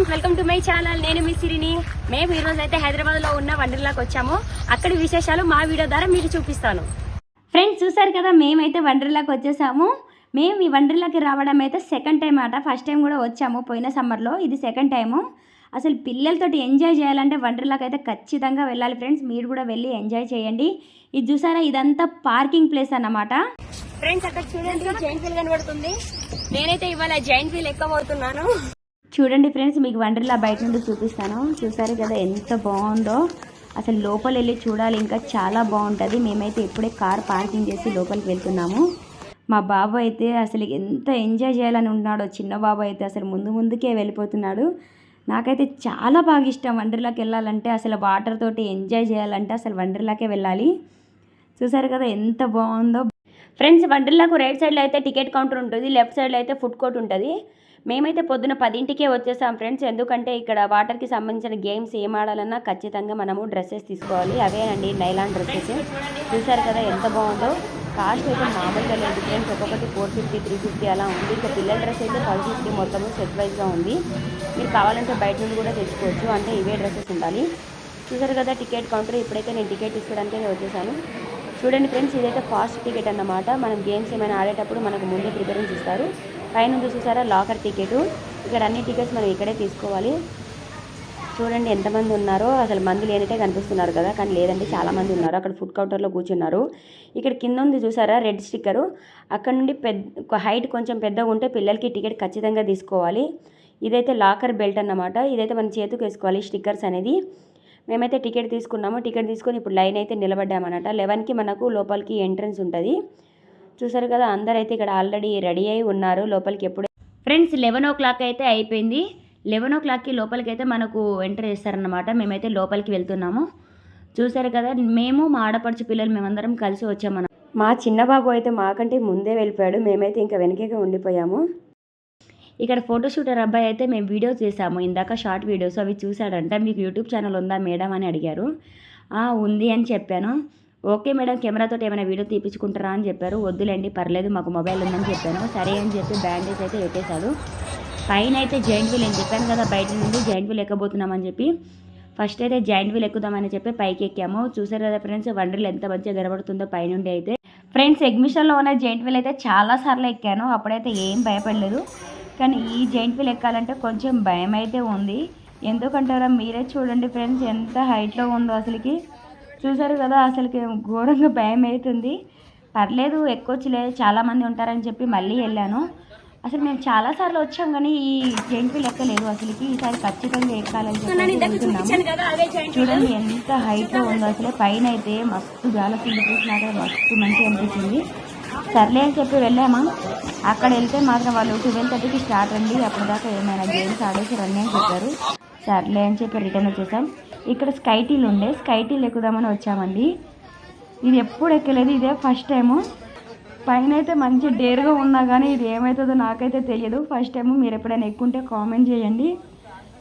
Friends welcome to my channel. నేను మీ సిరిని. మేము ఈ రోజు అయితే హైదరాబాద్లో ఉన్న వండర్లాకి వచ్చాము. అక్కడి విశేషాలు మా వీడియో ద్వారా మీకు చూపిస్తాను. ఫ్రెండ్స్ చూసారు కదా మేమైతే వండర్లాకి వచ్చేసాము. మేము ఈ వండర్లాకి రావడం అయితే సెకండ్ టైం అట. ఫస్ట్ టైం కూడా వచ్చాము పోయిన సమ్మర్లో ఇది సెకండ్ టైము అసలు పిల్లలతోటి ఎంజాయ్ చేయాలంటే వండర్లాకి అయితే ఖచ్చితంగా వెళ్ళాలి ఫ్రెండ్స్. మీరు కూడా వెళ్ళి ఎంజాయ్ చేయండి. ఇది చూసారా ఇదంతా పార్కింగ్ ప్లేస్ అన్నమాట. ఫ్రెండ్స్ అక్కడ చూడండి జైంట్ వీల్ కనబడుతుంది. నేనైతే ఇవాళ జైంట్ వీల్ అవుతున్నాను చూడండి ఫ్రెండ్స్ మీకు వండర్లా బయట నుండి చూపిస్తాను. చూసారు కదా ఎంత బాగుందో. అసలు లోపల వెళ్ళి చూడాలి ఇంకా చాలా బాగుంటుంది. మేమైతే ఇప్పుడే కార్ పార్కింగ్ చేసి లోపలికి వెళ్తున్నాము. మా బాబు అయితే అసలు ఎంత ఎంజాయ్ చేయాలని ఉన్నాడో చిన్న బాబు అయితే అసలు ముందు ముందుకే వెళ్ళిపోతున్నాడు. నాకైతే చాలా బాగా ఇష్టం వండర్లాకి వెళ్ళాలంటే. అసలు వాటర్ తోటి ఎంజాయ్ చేయాలంటే అసలు వండర్లాకే వెళ్ళాలి. చూసారు కదా ఎంత బాగుందో. ఫ్రెండ్స్ వండర్లాకు రైట్ సైడ్లో అయితే టికెట్ కౌంటర్ ఉంటుంది లెఫ్ట్ సైడ్లో అయితే ఫుడ్ కోర్ట్ ఉంటుంది. మేమైతే పొద్దున పదింటికే వచ్చేసాం ఫ్రెండ్స్. ఎందుకంటే ఇక్కడ వాటర్కి సంబంధించిన గేమ్స్ ఏం ఆడాలన్నా ఖచ్చితంగా మనము డ్రెస్సెస్ తీసుకోవాలి. అవేనండి నైలాన్ డ్రెస్సెస్. చూసారు కదా ఎంత బాగుందో. కాస్ట్ అయితే మామూలుగా లేదు ఫ్రెండ్స్. ఒక్కొక్కటి ఫోర్ ఫిఫ్టీ త్రీ ఫిఫ్టీ అలా ఉంది. ఇంకా పిల్లల డ్రెస్ అయితే ఫైవ్ ఫిఫ్టీ మొత్తము సెట్ వైజ్గా ఉంది. మీరు కావాలంటే బయట నుండి కూడా తెచ్చుకోవచ్చు. అంటే ఇవే డ్రెస్సెస్ ఉండాలి. చూసారు కదా టికెట్ కౌంటర్. ఇప్పుడైతే నేను టికెట్ తీసుకోవడానికి వచ్చేసాను. చూడండి ఫ్రెండ్స్ ఇదైతే ఫాస్ట్ టికెట్ అన్నమాట. మనం గేమ్స్ ఏమైనా ఆడేటప్పుడు మనకు ముందే ప్రిఫరెన్స్ ఇస్తారు. పైన చూసారా? Locker ticket. ఇక్కడ అన్ని టికెట్స్ మనం ఇక్కడే తీసుకోవాలి. చూడండి ఎంతమంది ఉన్నారో. అసలు మంది లేనిటే కనిపిస్తున్నారు కదా. కానీ లేదంటే చాలామంది ఉన్నారు. అక్కడ ఫుడ్ కౌంటర్లో కూర్చున్నారు. ఇక్కడ కింద ఉంది చూసారా? Red sticker. అక్కడ నుండి పెద్ద హైట్ కొంచెం పెద్దగా ఉంటే పిల్లలకి టికెట్ ఖచ్చితంగా తీసుకోవాలి. ఇదైతే లాకర్ బెల్ట్ అన్నమాట. ఇదైతే మన చేతికి వేసుకోవాలి స్టిక్కర్స్ అనేది. మేమైతే టికెట్ తీసుకున్నాము. టికెట్ తీసుకొని ఇప్పుడు లైన్ అయితే నిలబడ్డామన్నమాట. లెవెన్కి మనకు లోపలికి ఎంట్రన్స్ ఉంటుంది. చూసారు కదా అందరైతే ఇక్కడ ఆల్రెడీ రెడీ అయి ఉన్నారు. లోపలికి ఎప్పుడు ఫ్రెండ్స్ లెవెన్ ఓ క్లాక్ అయితే అయిపోయింది. లెవెన్ ఓ క్లాక్కి లోపలికి అయితే మనకు ఎంటర్ చేస్తారనమాట మేమైతే లోపలికి వెళ్తున్నాము. చూసారు కదా మేము మా ఆడపడుచు పిల్లలు మేమందరం కలిసి వచ్చామన్న మా చిన్న బాబు అయితే మాకంటే ముందే వెళ్ళిపోయాడు. మేమైతే ఇంకా వెనకేగా ఉండిపోయాము. ఇక్కడ ఫోటోషూటర్ అబ్బాయి అయితే మేము వీడియో చేసాము ఇందాక షార్ట్ వీడియోస్ అవి చూశాడంట. మీకు యూట్యూబ్ ఛానల్ ఉందా మేడం అని అడిగారు. ఉంది అని చెప్పాను. ఓకే మేడం కెమెరాతో ఏమైనా వీడియో తీపించుకుంటారా అని చెప్పారు. వద్దులేండి పర్లేదు మాకు మొబైల్ ఉందని చెప్పాను. సరే అని చెప్పి బ్యాండేజ్ అయితే పెట్టేశాడు. పైన అయితే జాయింట్ వీల్ అని చెప్పాను కదా బయట నుండి జాయింట్ వీల్ ఎక్కబోతున్నామని చెప్పి. ఫస్ట్ అయితే జాయింట్ వీల్ ఎక్కుదామని చెప్పి పైకి ఎక్కాము. చూసారు కదా ఫ్రెండ్స్ వండర్లు ఎంత మంచిగా గడబడుతుందో పైనుండి అయితే. ఫ్రెండ్స్ ఎగ్మిషన్లో ఉన్న జాయింట్ వీల్ అయితే చాలా సార్లు ఎక్కాను. అప్పుడైతే ఏం భయపడలేదు. కానీ ఈ జాయింట్ వీల్ ఎక్కాలంటే కొంచెం భయం అయితే ఉంది. ఎందుకంటారా మీరే చూడండి ఫ్రెండ్స్ ఎంత హైట్లో ఉందో అసలుకి. చూసారు కదా అసలుకి ఘోరంగా భయం అవుతుంది పర్లేదు ఎక్కొచ్చులే చాలామంది ఉంటారని చెప్పి మళ్ళీ వెళ్ళాను. అసలు మేము చాలాసార్లు వచ్చాం కానీ ఈ జాయింట్ వీల్ ఎక్కలేదు అసలుకి. ఈసారి ఖచ్చితంగా ఎక్కాలని చెప్పి చూడండి ఎంత హైట్లో ఉందో అసలు. పైన అయితే మస్తు గాలి ఫీల్ చూసినాక మస్తు మంచిగా అనిపించింది. సర్లే అని చెప్పి వెళ్ళామా? అక్కడ వెళ్తే మాత్రం వాళ్ళు ట్వెల్వ్ థర్టీకి స్టార్ట్ అండి. అప్పటిదాకా ఏమైనా గేమ్స్ ఆడేసి రండి అని చెప్పారు. సర్లే అని చెప్పి రిటర్న్ వచ్చేసాం. ఇక్కడ స్కైటీలు ఉండే. స్కైటీలు ఎక్కుదామని వచ్చామండి. ఇది ఎప్పుడు ఎక్కలేదు. ఇదే ఫస్ట్ టైము. పైన అయితే మంచి డేర్గా ఉన్నా కానీ ఇది ఏమవుతుందో నాకైతే తెలియదు. ఫస్ట్ టైం మీరు ఎప్పుడైనా ఎక్కుంటే కామెంట్ చేయండి.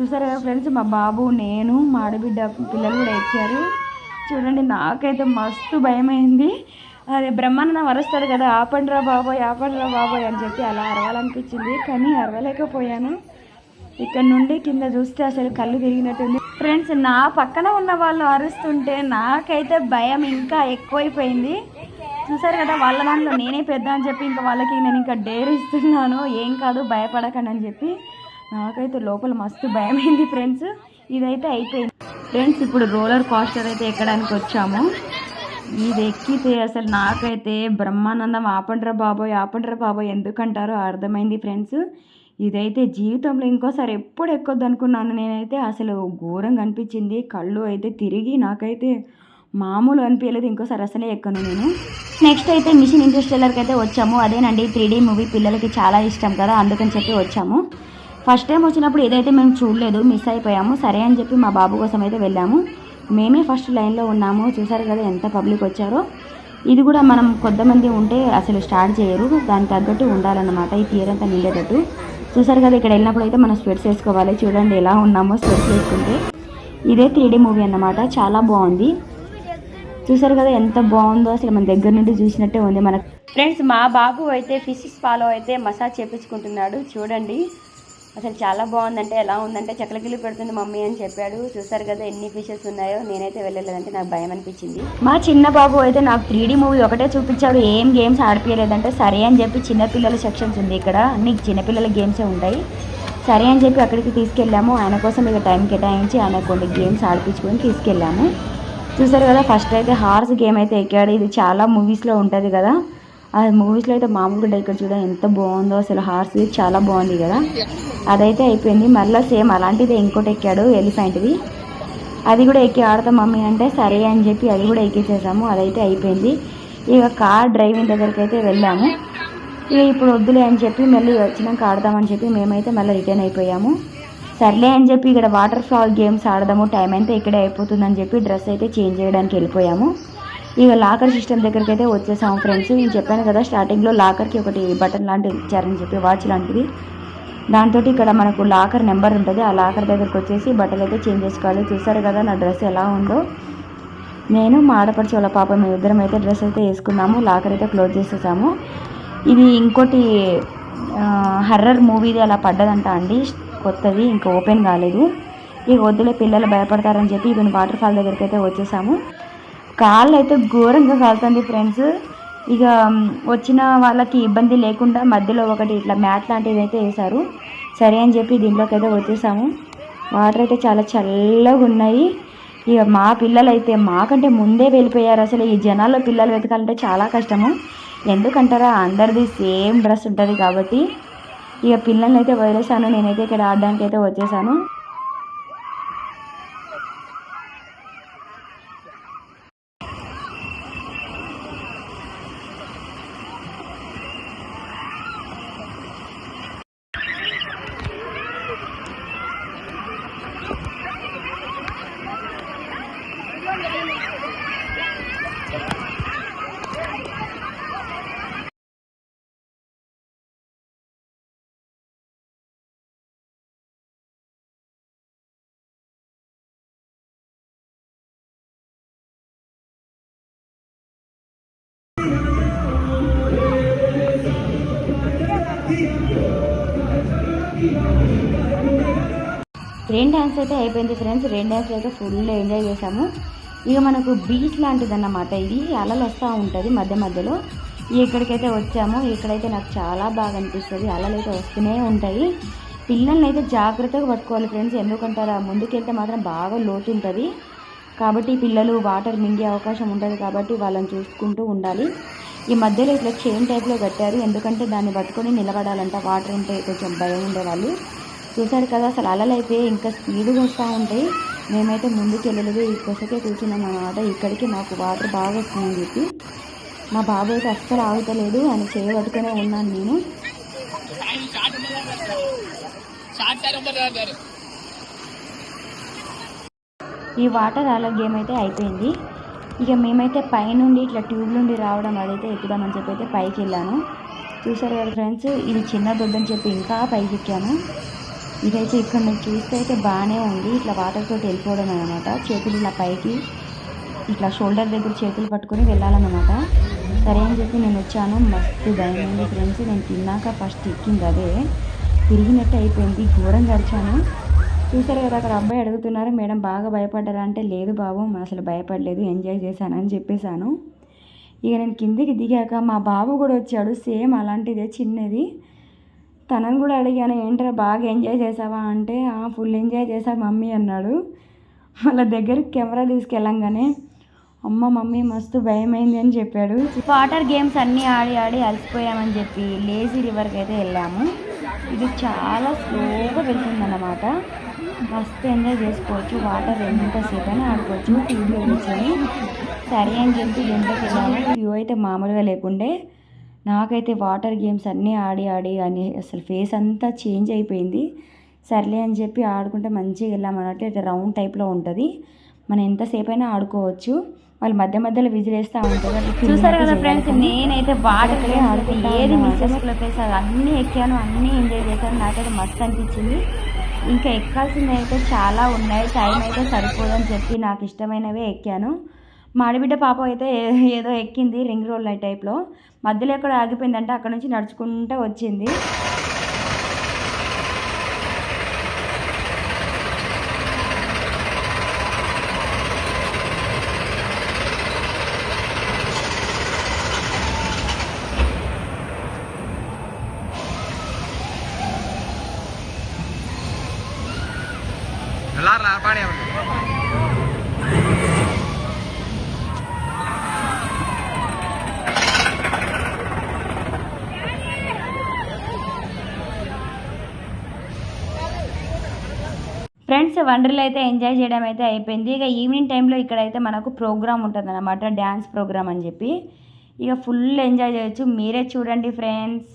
చూసారు కదా ఫ్రెండ్స్ మా బాబు నేను మా ఆడబిడ్డ పిల్లలు కూడా ఎక్కారు. చూడండి నాకైతే మస్తు భయమైంది. అదే బ్రహ్మానందం అరుస్తాడు కదా ఆపండిరా బాబోయ్ ఆపండిరా బాబోయ్ అని చెప్పి అలా అరవాలనిపించింది. కానీ అరవలేకపోయాను. ఇక్కడ నుండి కింద చూస్తే అసలు కళ్ళు తిరిగినట్టుంది. ఫ్రెండ్స్ నా పక్కన ఉన్న వాళ్ళు అరుస్తుంటే నాకైతే భయం ఇంకా ఎక్కువైపోయింది. చూసారు కదా వాళ్ళ దాంట్లో నేనే పెద్ద అని చెప్పి ఇంకా వాళ్ళకి నేను ఇంకా డేర్ ఇస్తున్నాను. ఏం కాదు భయపడకండి అని చెప్పి. నాకైతే లోపల మస్తు భయమైంది ఫ్రెండ్స్ ఇదైతే అయిపోయింది. ఫ్రెండ్స్ ఇప్పుడు రోలర్ కాస్టర్ అయితే ఎక్కడానికి వచ్చాము. ఇది ఎక్కితే అసలు నాకైతే బ్రహ్మానందం ఆపండ్రా బాబోయ్ ఆపండ్రా బాబోయ్ ఎందుకంటారో అర్థమైంది ఫ్రెండ్స్ ఇదైతే జీవితంలో ఇంకోసారి ఎప్పుడు ఎక్కొద్దు అనుకున్నాను. నేనైతే అసలు ఘోరంగా అనిపించింది. కళ్ళు అయితే తిరిగి నాకైతే మామూలు అనిపించలేదు. ఇంకోసారి అసలే ఎక్కను నేను. నెక్స్ట్ అయితే మిషన్ ఇంటర్స్టెల్లర్కి అయితే వచ్చాము. అదేనండి త్రీ డీ మూవీ పిల్లలకి చాలా ఇష్టం కదా అందుకని చెప్పి వచ్చాము. ఫస్ట్ టైం వచ్చినప్పుడు ఏదైతే మేము చూడలేదు మిస్ అయిపోయాము. సరే అని చెప్పి మా బాబు కోసం అయితే వెళ్ళాము. మేమే ఫస్ట్ లైన్లో ఉన్నాము. చూసారు కదా ఎంత పబ్లిక్ వచ్చారో. ఇది కూడా మనం కొంతమంది ఉంటే అసలు స్టార్ట్ చేయరు. దానికి తగ్గట్టు ఉండాలన్నమాట. ఈ థియర్ అంతా నిండేటట్టు. చూసారు కదా ఇక్కడ వెళ్ళినప్పుడు అయితే మనం స్పెట్స్ వేసుకోవాలి. చూడండి ఎలా ఉన్నామో స్పెట్స్ వేసుకుంటే. ఇదే త్రీ మూవీ అన్నమాట. చాలా బాగుంది. చూసారు కదా ఎంత బాగుందో అసలు మన దగ్గర నుండి చూసినట్టే ఉంది మన ఫ్రెండ్స్ మా బాబు అయితే ఫిషెస్ ఫాలో అయితే మసాజ్ చేపించుకుంటున్నాడు. చూడండి. అసలు చాలా బాగుందంటే ఎలా ఉందంటే చక్కలకిల్లి పెడుతుంది మమ్మీ అని చెప్పాడు. చూసారు కదా ఎన్ని ఫిషెస్ ఉన్నాయో నేనైతే వెళ్ళలేదంటే నాకు భయం అనిపించింది. మా చిన్న బాబు అయితే నాకు త్రీ మూవీ ఒకటే చూపించాడు ఏం గేమ్స్ ఆడిపించలేదంటే సరే అని చెప్పి చిన్నపిల్లల సెక్షన్స్ ఉంది ఇక్కడ. అన్ని చిన్నపిల్లల గేమ్సే ఉంటాయి. సరే అని చెప్పి అక్కడికి తీసుకెళ్ళాము. ఆయన కోసం ఇక టైం కేటాయించి ఆయన కొన్ని గేమ్స్ ఆడిపించుకొని తీసుకెళ్ళాము. చూసారు కదా ఫస్ట్ అయితే హార్స్ గేమ్ అయితే ఎక్కాడు. ఇది చాలా మూవీస్లో ఉంటుంది కదా. ఆ మూవీస్లో అయితే మామూలుగా డెకరేట్ చూడడం ఎంత బాగుందో అసలు హార్స్ చాలా బాగుంది కదా. అదైతే అయిపోయింది. మళ్ళీ సేమ్ అలాంటిది ఇంకోటి ఎక్కాడు ఎలిఫెంట్ది అది కూడా ఎక్కి ఆడతాం మమ్మీ అంటే సరే అని చెప్పి అది కూడా ఎక్కించేసాము అదైతే అయిపోయింది. ఇక కార్ డ్రైవింగ్ దగ్గరికి అయితే వెళ్ళాము. ఇక ఇప్పుడు వద్దులే అని చెప్పి మళ్ళీ వచ్చినాక ఆడదామని చెప్పి మేమైతే మళ్ళీ రిటర్న్ అయిపోయాము. సర్లే అని చెప్పి ఇక్కడ వాటర్ ఫాల్ గేమ్స్ ఆడదాము. టైం అయితే ఇక్కడే అయిపోతుందని చెప్పి డ్రెస్ అయితే చేంజ్ చేయడానికి వెళ్ళిపోయాము. ఇక లాకర్ సిస్టమ్ దగ్గరికి అయితే వచ్చేసాము ఫ్రెండ్స్. నేను చెప్పాను కదా స్టార్టింగ్లో లాకర్కి ఒకటి బటన్ లాంటిది ఇచ్చారని చెప్పి వాచ్ లాంటిది. దాంతో ఇక్కడ మనకు లాకర్ నెంబర్ ఉంటుంది. ఆ లాకర్ దగ్గరికి వచ్చేసి బట్టలు అయితే చేంజ్ చేసుకోవాలి. చూసారు కదా నా డ్రెస్ ఎలా ఉందో. నేను మా ఆడపడిచి వాళ్ళ పాప మేము ఇద్దరం అయితే డ్రెస్ అయితే వేసుకున్నాము. లాకర్ అయితే క్లోజ్ చేసేసాము. ఇది ఇంకోటి హర్రర్ మూవీది అలా పడ్డదంట అండి. కొత్తది ఇంకా ఓపెన్ కాలేదు. ఇక వద్దులే పిల్లలు భయపడతారని చెప్పి ఇవి వాటర్ ఫాల్ దగ్గరికి అయితే వచ్చేసాము. కాళ్ళు అయితే ఘోరంగా కాలుతుంది ఫ్రెండ్స్. ఇక వచ్చిన వాళ్ళకి ఇబ్బంది లేకుండా మధ్యలో ఒకటి ఇట్లా మ్యాట్ లాంటిది అయితే వేశారు. సరే అని చెప్పి దీంట్లోకి అయితే వచ్చేసాము. వాటర్ అయితే చాలా చల్లగా ఉన్నాయి. ఇక మా పిల్లలు అయితే మాకంటే ముందే వెళ్ళిపోయారు. అసలు ఈ జనాల్లో పిల్లలు వెతకాలంటే చాలా కష్టము. ఎందుకంటారా? అందరిది సేమ్ డ్రెస్ ఉంటుంది కాబట్టి. ఇక పిల్లల్ని అయితే వదిలేసాను నేనైతే ఇక్కడ ఆడడానికి అయితే వచ్చేసాను. రెయిన్ డ్యాన్స్ అయితే అయిపోయింది ఫ్రెండ్స్ రెయిన్ డ్యాన్స్ అయితే ఫుల్ ఎంజాయ్ చేసాము ఇక మనకు బీచ్ లాంటిది అన్నమాట ఇది అలలు వస్తూ ఉంటుంది మధ్య మధ్యలో. ఇక్కడికైతే వచ్చాము ఇక్కడైతే నాకు చాలా బాగా అనిపిస్తుంది. అలలు అయితే వస్తూనే ఉంటాయి. పిల్లల్ని అయితే జాగ్రత్తగా పట్టుకోవాలి ఫ్రెండ్స్ ఎందుకంటారా? ముందుకెళ్తే మాత్రం బాగా లోతు ఉంటుంది. కాబట్టి పిల్లలు వాటర్ మింగే అవకాశం ఉంటుంది కాబట్టి వాళ్ళని చూసుకుంటూ ఉండాలి. ఈ మధ్యలో ఇట్లా చైన్ టైప్లో కట్టారు. ఎందుకంటే దాన్ని పట్టుకొని నిలబడాలంట. వాటర్ ఉంటే కొంచెం భయం ఉండేవాళ్ళు. చూశాడు కదా అసలు అలలు అయితే ఇంకా స్పీడ్గా వస్తూ ఉంటాయి మేమైతే ముందుకు వెళ్ళలేదు. ఇక్కడికే కూర్చున్నాం అనమాట ఇక్కడికి మాకు వాటర్ బాగా వస్తుందని చెప్పి. మా బాబు అయితే అస్సలు ఆగుతలేదు అని చేయబట్టుకునే ఉన్నాను నేను. ఈ వాటర్ అలా గేమ్ అయితే అయిపోయింది. ఇక మేమైతే పైనుండి ఇట్లా ట్యూబ్ నుండి రావడం అదైతే ఎక్కుదామని చెప్పి అయితే పైకి వెళ్ళాను. చూసారు కదా ఫ్రెండ్స్ ఇది చిన్న దొడ్డని చెప్పి ఇంకా పైకి ఎక్కాను. ఇదైతే ఇక్కడ మీరు చూస్తే అయితే బాగానే ఉంది. ఇట్లా వాటర్ తోటి వెళ్ళిపోవడం అనమాట చేతులు ఇలా పైకి ఇట్లా షోల్డర్ దగ్గర చేతులు పట్టుకొని వెళ్ళాలన్నమాట. సరే అని చెప్పి నేను వచ్చాను. మస్తు భయమైంది ఫ్రెండ్స్ నేను తిన్నాక ఫస్ట్ ఎక్కింది అదే. తిరిగినట్టు అయిపోయింది. ఘోరం గడిచాను చూసారు కదా అక్కడ అబ్బాయి అడుగుతున్నారు మేడం బాగా భయపడ్డారా? అంటే లేదు బాబు అసలు భయపడలేదు. ఎంజాయ్ చేశాను అని చెప్పేశాను. ఇక నేను కిందికి దిగాక మా బాబు కూడా వచ్చాడు. సేమ్ అలాంటిదే చిన్నది. తనని కూడా అడిగాను ఏంట్రా బాగా ఎంజాయ్ చేసావా? అంటే ఫుల్ ఎంజాయ్ చేశా మమ్మీ అన్నాడు. వాళ్ళ దగ్గరికి కెమెరా తీసుకెళ్ళంగానే అమ్మ మమ్మీ మస్తు భయమైంది అని చెప్పాడు. వాటర్ గేమ్స్ అన్నీ ఆడి ఆడి అలసిపోయామని చెప్పి లేజీ రివర్కి అయితే వెళ్ళాము. ఇది చాలా స్లోగా వెళ్తుందన్నమాట. మస్తు ఎంజాయ్ చేసుకోవచ్చు. వాటర్ ఎంతసేపు అయినా ఆడుకోవచ్చు. ట్యూబ్లో కూర్చొని. సరే అని చెప్పి ఎంత వెళ్ళాము. వ్యూ అయితే మామూలుగా లేకుండే నాకైతే వాటర్ గేమ్స్ అన్నీ ఆడి ఆడి అని అసలు ఫేస్ అంతా చేంజ్ అయిపోయింది. సర్లే అని చెప్పి ఆడుకుంటే మంచిగా వెళ్ళామన్నట్టు ఇట్లా రౌండ్ టైప్లో ఉంటుంది. మనం ఎంతసేపు అయినా ఆడుకోవచ్చు. వాళ్ళు మధ్య మధ్యలో విజిలేస్తూ ఉంటారు. అట్లా చూసారు కదా ఫ్రెండ్స్. నేనైతే వాటర్ ఆడుకుంటా ఏది. మిస్ చేసుకోలేదు అది అన్నీ ఎక్కాను అన్నీ ఎంజాయ్ చేశాను. నాకైతే మస్తు అనిపించింది. ఇంకా ఎక్కాల్సినవి అయితే చాలా ఉన్నాయి. టైం అయితే సరిపోదని చెప్పి నాకు ఇష్టమైనవే ఎక్కాను. మా ఆడబిడ్డ పాప అయితే ఏదో ఎక్కింది రింగ్ రోల్ టైప్లో. మధ్యలో ఎక్కడ ఆగిపోయిందంటే అక్కడ నుంచి నడుచుకుంటూ వచ్చింది. ఫ్రెండ్స్ వండర్లో అయితే ఎంజాయ్ చేయడం అయితే అయిపోయింది. ఇక ఈవినింగ్ టైంలో ఇక్కడైతే మనకు ప్రోగ్రామ్ ఉంటుంది అనమాట డ్యాన్స్ ప్రోగ్రామ్ అని చెప్పి. ఇక ఫుల్ ఎంజాయ్ చేయొచ్చు. మీరే చూడండి ఫ్రెండ్స్.